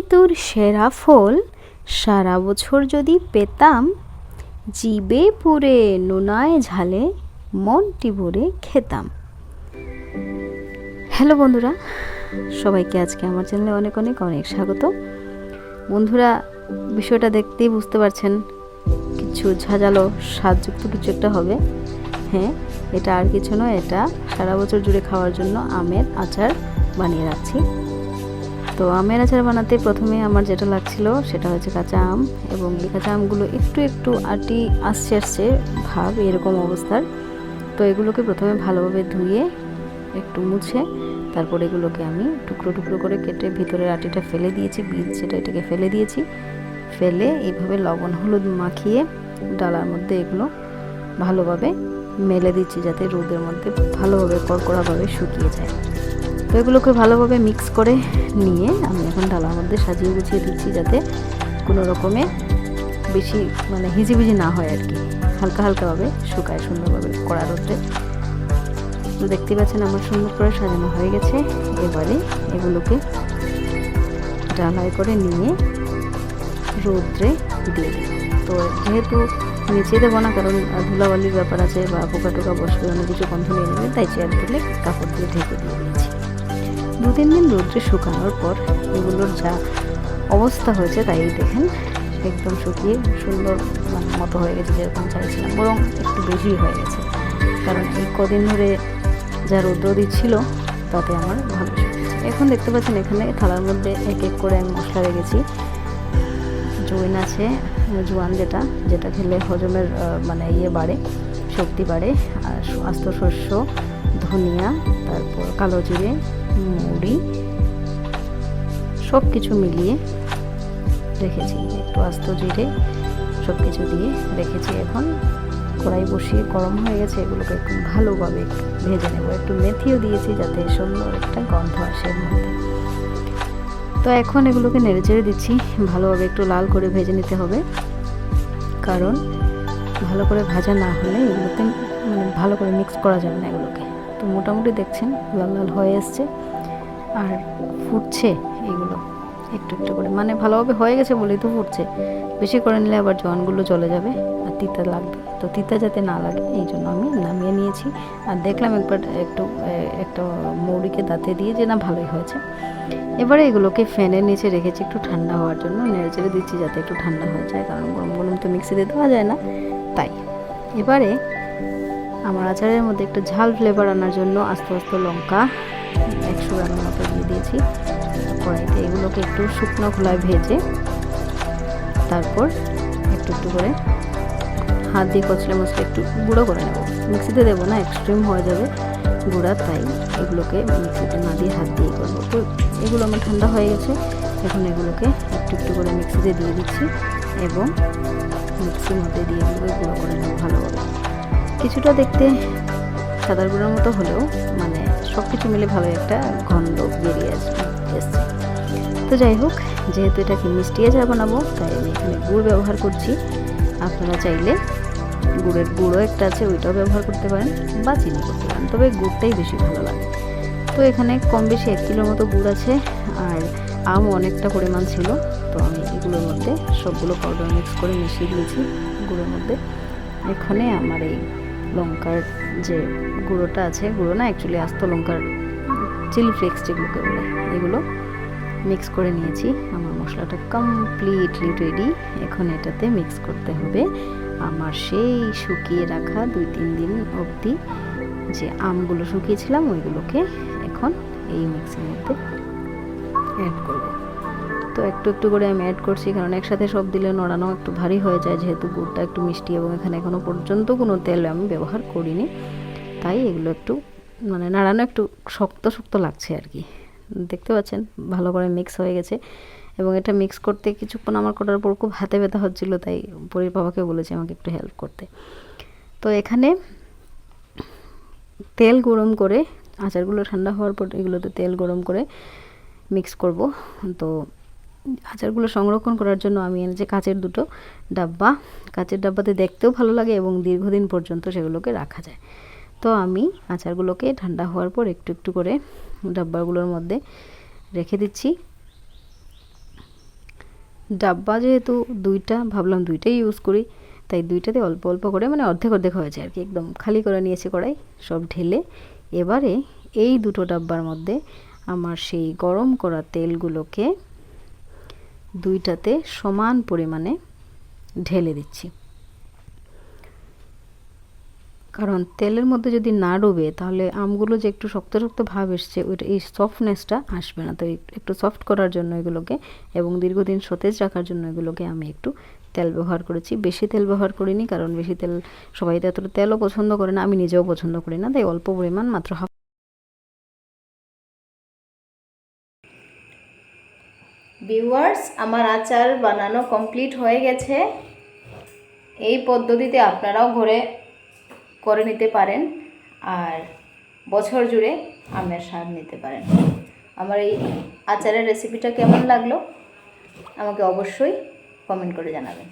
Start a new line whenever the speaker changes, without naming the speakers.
ঋতুর সেরা ফল, সারা বছর যদি পেতাম, জিবে পুরে নোনায় ঝালে মনটি ভরে খেতাম। হ্যালো বন্ধুরা, সবাইকে আজকে আমার চ্যানেলে অনেক অনেক অনেক স্বাগত। বন্ধুরা, বিষয়টা দেখতেই বুঝতে পারছেন, কিছু ঝাঁঝালো, স্বাদযুক্ত কিছু একটা হবে। হ্যাঁ এটা আর কিছু নয়, এটা সারা বছর জুড়ে খাওয়ার জন্য আমের আচার বানিয়ে রাখছি। তো আমের আচার বানাতে প্রথমে আমার যেটা লাগছিল সেটা হচ্ছে কাঁচা আম এবং এই কাঁচা আমগুলো একটু একটু আটি আসছে আসছে ভাব এরকম অবস্থার। তো এগুলোকে প্রথমে ভালোভাবে ধুয়ে একটু মুছে তারপর এগুলোকে আমি টুকরো টুকরো করে কেটে ভিতরের আটিটা ফেলে দিয়েছি, বীজ যেটা এটাকে ফেলে দিয়েছি। ফেলে এইভাবে লবণ, হলুদ মাখিয়ে ডালার মধ্যে এগুলো ভালোভাবে মেলে দিচ্ছি যাতে রোদের মধ্যে ভালোভাবে কড়কড়াভাবে শুকিয়ে যায়। তো এগুলোকে ভালোভাবে মিক্স করে নিয়ে আমি এখন ডালার মধ্যে সাজিয়ে গুছিয়ে দিচ্ছি যাতে কোনো রকমে বেশি মানে হিজিবিজি না হয় আর কি। হালকা হালকাভাবে শুকায় সুন্দরভাবে কড়া রোদে তো দেখতে পাচ্ছেন আমার সুন্দর করে সাজানো হয়ে গেছে। এবারে এগুলোকে ডালাই করে নিয়ে রোদ্রে দিয়ে দিই তো যেহেতু নিচে দেবো না, কারণ ধুলাবালির ব্যাপার আছে বা পোকা টোকা বসবে, অনেক কিছু গন্ধ নিয়ে নেবে, তাই চেয়ার তুলে কাপড় দিয়ে ঢেকে দিয়ে দিয়েছি। দু তিন দিন রোদ্রে শুকানোর পর এগুলোর যা অবস্থা হয়েছে তাই দেখেন, একদম শুকিয়ে সুন্দর মতো হয়ে গেছে যেরকম চাইছিলাম, বরং একটু বেশি হয়ে গেছে। কারণ এই কদিন ধরে যা রৌদ্র দিচ্ছিল, তাতে আমার ভালো এখন দেখতে পাচ্ছেন এখানে থালার মধ্যে এক এক করে আমি মশলা রেখেছি। জৈন আছে, জোয়ান যেটা যেটা খেলে হজমের মানে ইয়ে বাড়ে, শক্তি বাড়ে, আর আস্ত শস্য ধনিয়া, তারপর কালো জিরে মুড়ি সব কিছু মিলিয়ে রেখেছি, একটু আস্ত জিরে সব কিছু দিয়ে রেখেছি এখন। কড়াই বসিয়ে গরম হয়ে গেছে, এগুলোকে একটু ভালোভাবে ভেজে নেব। একটু মেথিও দিয়েছি যাতে সুন্দর একটা গন্ধ আসে এর মধ্যে। তো এখন এগুলোকে নেড়ে চেড়ে দিচ্ছি, ভালোভাবে একটু লাল করে ভেজে নিতে হবে। কারণ ভালো করে ভাজা না হলে এগুলোতে মানে ভালো করে মিক্স করা যাবে না এগুলোকে। তো মোটামুটি দেখছেন লাল লাল হয়ে এসছে আর ফুটছে এগুলো, একটু একটু করে। মানে ভালোভাবে হয়ে গেছে বলেই তো ফুটছে। বেশি করে নিলে আবার জনগুলো চলে যাবে, আর তিতা লাগবে। তো তিতা যাতে না লাগে, এই জন্য আমি নামিয়ে নিয়েছি। আর দেখলাম একবার একটু একটা মৌরিকে দাঁতে দিয়ে যে না ভালোই হয়েছে। এবারে এগুলোকে ফ্যানের নিচে রেখেছি একটু ঠান্ডা হওয়ার জন্য। নেড়ে চেড়ে দিচ্ছি যাতে একটু ঠান্ডা হয়ে যায়, কারণ গরম গরম তো মিক্সিতে দেওয়া যায় না। তাই, এবারে আমার আচারের মধ্যে একটু ঝাল ফ্লেভার আনার জন্য আস্তে আস্তে লঙ্কা একশো গ্রামের মতো দিয়ে দিয়েছি। কড়াইতে এগুলোকে একটু শুকনো খোলায় ভেজে তারপর একটু একটু করে হাত দিয়ে কচলে মশলা একটু গুঁড়ো করে নেব। মিক্সিতে দেবো না এক্সট্রিম হয়ে যাবে। গুঁড়া তাই এগুলোকে মিক্সিতে না দিয়ে হাত দিয়ে করব। তো এগুলো আমার ঠান্ডা হয়ে গেছে। এখন এগুলোকে একটু একটু করে মিক্সিতে দিয়ে দিচ্ছি এবং মিক্সির মধ্যে দিয়ে এগুলোকে গুঁড়ো করে নেব ভালোভাবে। কিছুটা দেখতে সাদার গুঁড়োর মতো হলেও মানে সব কিছু মিলে ভালো একটা গন্ধ বেরিয়ে আসবে। তো যাই হোক, যেহেতু এটাকে মিষ্টি আচার বানাবো, তাই আমি এখানে গুড় ব্যবহার করছি। আপনারা চাইলে গুড়ের গুঁড়ো একটা আছে, ওইটাও ব্যবহার করতে পারেন বা চিনি করতে পারেন, তবে গুড়টাই বেশি ভালো লাগে। তো এখানে কম বেশি এক কিলোর মতো গুড় আছে, আর আম অনেকটা পরিমাণ ছিল, তো আমি এগুলোর মধ্যে সবগুলো পাউডার মিক্স করে মিশিয়ে দিয়েছি গুঁড়োর মধ্যে। এখানে আমার এই লঙ্কার যে গুঁড়োটা আছে, গুঁড়ো না অ্যাকচুয়ালি আস্ত লঙ্কার চিলি ফ্লেক্স যেগুলোকে বলে, এগুলো মিক্স করে নিয়েছি। আমার মশলাটা কমপ্লিটলি রেডি এখন এটাতে মিক্স করতে হবে আমার সেই শুকিয়ে রাখা দুই তিন দিন অবধি। যে আমগুলো শুকিয়েছিলাম, ওইগুলোকে এখন এই মিক্সির মধ্যে অ্যাড করব। তো একটু একটু করে আমি অ্যাড করছি, কারণ একসাথে সব দিলে নড়ানো একটু ভারী হয়ে যায়, যেহেতু গুড়টা একটু মিষ্টি এবং এখানে এখনও পর্যন্ত কোনো তেল আমি ব্যবহার করিনি। তাই এগুলো একটু মানে নাড়ানো একটু শক্ত শক্ত লাগছে আর কি। দেখতে পাচ্ছেন, ভালো করে মিক্স হয়ে গেছে। এবং এটা মিক্স করতে কিছুক্ষণ আমার করার পর খুব হাতে ব্যথা হচ্ছিল, তাই পরীর বাবাকে বলেছি আমাকে একটু হেল্প করতে। তো এখানে তেল গরম করে, আচারগুলো ঠান্ডা হওয়ার পর এগুলোতে তেল গরম করে মিক্স করব। তো আচারগুলো সংরক্ষণ করার জন্য আমি এনেছি কাঁচের দুটো ডাব্বা, কাচের ডাব্বাতে দেখতেও ভালো লাগে এবং দীর্ঘদিন পর্যন্ত সেগুলোকে রাখা যায়। তো আমি আচারগুলোকে ঠান্ডা হওয়ার পর একটু একটু করে ডাব্বাগুলোর মধ্যে রেখে দিচ্ছি। ডাব্বা যেহেতু দুইটা, ভাবলাম দুইটাই ইউজ করি, তাই দুইটাতে অল্প অল্প করে মানে অর্ধেক অর্ধেক হয়েছে আর কি, একদম খালি করে নিয়েছি কড়াই, সব ঢেলে এবারে এই দুটো ডাব্বার মধ্যে আমার সেই গরম করা তেলগুলোকে দুইটাতে সমান পরিমাণে ঢেলে দিচ্ছি। কারণ তেলের মধ্যে যদি না ডুবে, তাহলে আমগুলো যে একটু শক্ত শক্ত ভাব এসছে, ওইটা এই সফটনেসটা আসবে না। তো একটু সফট করার জন্য এগুলোকে এবং দীর্ঘদিন সতেজ রাখার জন্য এগুলোকে আমি একটু তেল ব্যবহার করেছি। বেশি তেল ব্যবহার করিনি, কারণ বেশি তেল, সবাই তো এতটা তেলও পছন্দ করে না, আমি নিজেও পছন্দ করি না, তাই অল্প পরিমাণ মাত্র হাফ ভিউয়ার্স আমার আচার বানানো কমপ্লিট হয়ে গেছে। এই পদ্ধতিতে আপনারাও ঘরে করে নিতে পারেন আর বছর জুড়ে আমের স্বাদ নিতে পারেন। আমার এই আচারের রেসিপিটা কেমন লাগল? আমাকে অবশ্যই কমেন্ট করে জানাবেন।